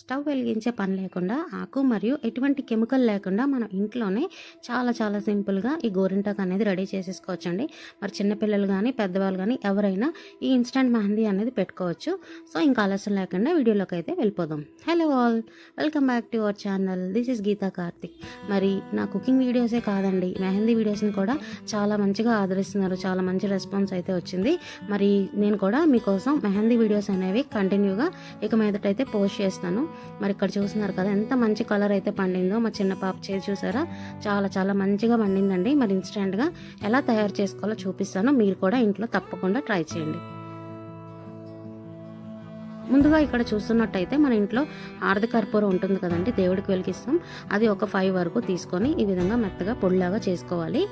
Stove వెలిగించే పని లేకుండా ఆకు మరియు ఎటువంటి కెమికల్ లేకుండా మనం ఇంట్లోనే చాలా చాలా సింపుల్గా ఈ గోరింటాకు అనేది రెడీ చేసేసుకోవచ్చండి. మరి చిన్నపిల్లలు కానీ పెద్దవాళ్ళు కానీ ఎవరైనా ఈ ఇన్స్టంట్ మెహందీ అనేది పెట్టుకోవచ్చు. సో ఇంకా ఆలస్యం లేకుండా వీడియోలోకి అయితే వెళ్ళిపోదాం. Hello all welcome back to our channel. This is Geetha Karthik. మరి నా కుకింగ్ వీడియోసే కాదండి మెహందీ వీడియోస్ని కూడా చాలా మంచిగా ఆదరిస్తున్నారు. చాలా మంచి రెస్పాన్స్ అయితే వచ్చింది. మరి నేను కూడా మీకోసం మెహందీ వీడియోస్ అనేవి కంటిన్యూగా ఇక మీదటైతే అయితే పోస్ట్ చేస్తాను. మరి ఇక్కడ చూస్తున్నారు కదా ఎంత మంచి కలర్ అయితే పండిందో. మా చిన్న పాప చేసి చూసారా? చాలా చాలా మంచిగా పండిందండి. మరి ఇన్స్టెంట్గా ఎలా తయారు చేసుకోవాలో చూపిస్తాను. మీరు కూడా ఇంట్లో తప్పకుండా ట్రై చేయండి. ముందుగా ఇక్కడ చూస్తున్నట్టయితే మన ఇంట్లో ఆర్ధ కర్పూరం ఉంటుంది కదండి దేవుడికి వెలిగిస్తాం. అది ఒక ఫైవ్ వరకు తీసుకొని ఈ విధంగా మెత్తగా పొడిలాగా చేసుకోవాలి.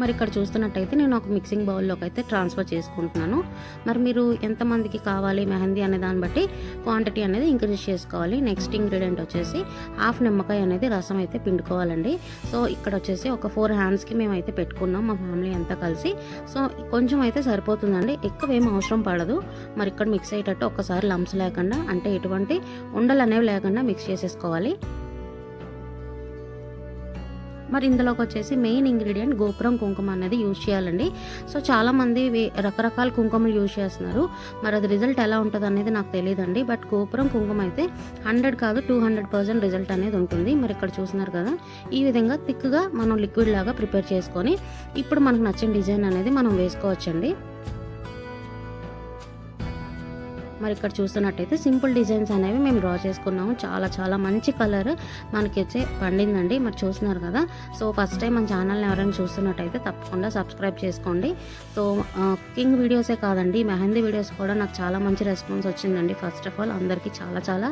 మరి ఇక్కడ చూస్తున్నట్టయితే నేను ఒక మిక్సింగ్ బౌల్లోకి అయితే ట్రాన్స్ఫర్ చేసుకుంటున్నాను. మరి మీరు ఎంతమందికి కావాలి మెహందీ అనే దాన్ని బట్టి క్వాంటిటీ అనేది ఇంక్రీజ్ చేసుకోవాలి. నెక్స్ట్ ఇంగ్రీడియంట్ వచ్చేసి హాఫ్ నిమ్మకాయ అనేది రసం అయితే పిండుకోవాలండి. సో ఇక్కడ వచ్చేసి ఒక ఫోర్ హ్యాండ్స్కి మేమైతే పెట్టుకున్నాం మా ఫ్యామిలీ అంతా కలిసి. సో కొంచెం అయితే సరిపోతుందండి. ఎక్కువ ఏం అవసరం పడదు. మరి ఇక్కడ మిక్స్ అయ్యేటట్టు ఒకసారి లంప్స్ లేకుండా అంటే ఎటువంటి ఉండలు అనేవి లేకుండా మిక్స్ చేసేసుకోవాలి. మరి ఇందులోకి వచ్చేసి మెయిన్ ఇంగ్రీడియంట్ గోపురం కుంకుమ అనేది యూజ్ చేయాలండి. సో చాలామంది రకరకాల కుంకుమలు యూజ్ చేస్తున్నారు. మరి అది రిజల్ట్ ఎలా ఉంటుంది అనేది నాకు తెలియదండి బట్ గోపురం కుంకుమ అయితే హండ్రెడ్ కాదు టూ హండ్రెడ్ పర్సెంట్ రిజల్ట్ అనేది ఉంటుంది. మరి ఇక్కడ చూస్తున్నారు కదా ఈ విధంగా థిక్గా మనం లిక్విడ్ లాగా ప్రిపేర్ చేసుకొని ఇప్పుడు మనకు నచ్చిన డిజైన్ అనేది మనం వేసుకోవచ్చండి. మరి ఇక్కడ చూస్తున్నట్టయితే సింపుల్ డిజైన్స్ అనేవి మేము డ్రా చేసుకున్నాము. చాలా చాలా మంచి కలర్ మనకి వచ్చే పండిందండి. మరి చూస్తున్నారు కదా. సో ఫస్ట్ టైం మన ఛానల్ని ఎవరైనా చూస్తున్నట్టయితే తప్పకుండా సబ్స్క్రైబ్ చేసుకోండి. సో కుకింగ్ వీడియోసే కాదండి మెహందీ వీడియోస్ కూడా నాకు చాలా మంచి రెస్పాన్స్ వచ్చిందండి. ఫస్ట్ ఆఫ్ ఆల్ అందరికీ చాలా చాలా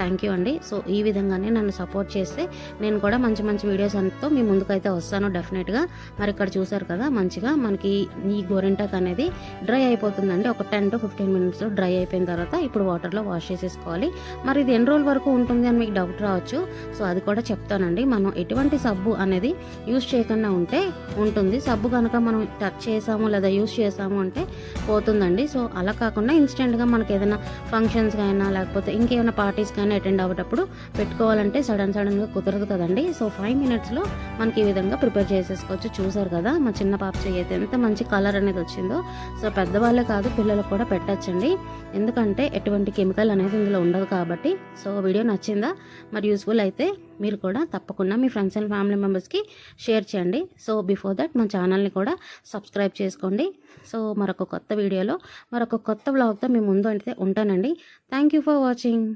థ్యాంక్ యూ అండి. సో ఈ విధంగానే నన్ను సపోర్ట్ చేస్తే నేను కూడా మంచి మంచి వీడియోస్ అంతా మీ ముందుకైతే వస్తాను డెఫినెట్గా మరి ఇక్కడ చూసారు కదా మంచిగా మనకి ఈ గోరింటాక్ అనేది డ్రై అయిపోతుందండి. ఒక టెన్ టు ఫిఫ్టీన్ మినిట్స్లో డ్రై అయిపోయింది తర్వాత ఇప్పుడు వాటర్లో వాష్ చేసేసుకోవాలి. మరి ఇది ఎన్ని రోజుల వరకు ఉంటుంది అని మీకు డౌట్ రావచ్చు. సో అది కూడా చెప్తానండి. మనం ఎటువంటి సబ్బు అనేది యూస్ చేయకుండా ఉంటే ఉంటుంది. సబ్బు కనుక మనం టచ్ చేసాము లేదా యూస్ చేసాము అంటే పోతుందండి. సో అలా కాకుండా ఇన్స్టెంట్గా మనకి ఏదైనా ఫంక్షన్స్ అయినా లేకపోతే ఇంకేమైనా పార్టీస్ కానీ అటెండ్ అవ్వేటప్పుడు పెట్టుకోవాలంటే సడన్ సడన్గా కుదరదు కదండి. సో ఫైవ్ మినిట్స్లో మనకి ఈ విధంగా ప్రిపేర్ చేసేసుకోవచ్చు. చూసారు కదా మా చిన్న పాప చెయ్యి అయితే ఎంత మంచి కలర్ అనేది వచ్చిందో. సో పెద్దవాళ్ళే కాదు పిల్లలకు కూడా పెట్టచ్చండి. ఎందుకంటే ఎందుకంటే ఎటువంటి కెమికల్ అనేది ఇందులో ఉండదు కాబట్టి సో వీడియో నచ్చిందా మరి యూస్ఫుల్ అయితే మీరు కూడా తప్పకుండా మీ ఫ్రెండ్స్ అండ్ ఫ్యామిలీ మెంబర్స్కి షేర్ చేయండి. సో బిఫోర్ దట్ మా ఛానల్ని కూడా సబ్స్క్రైబ్ చేసుకోండి. సో మరొక కొత్త వీడియోలో మరొక కొత్త బ్లాగ్తో మీ ముందు అంటే ఉంటానండి. Thank you for watching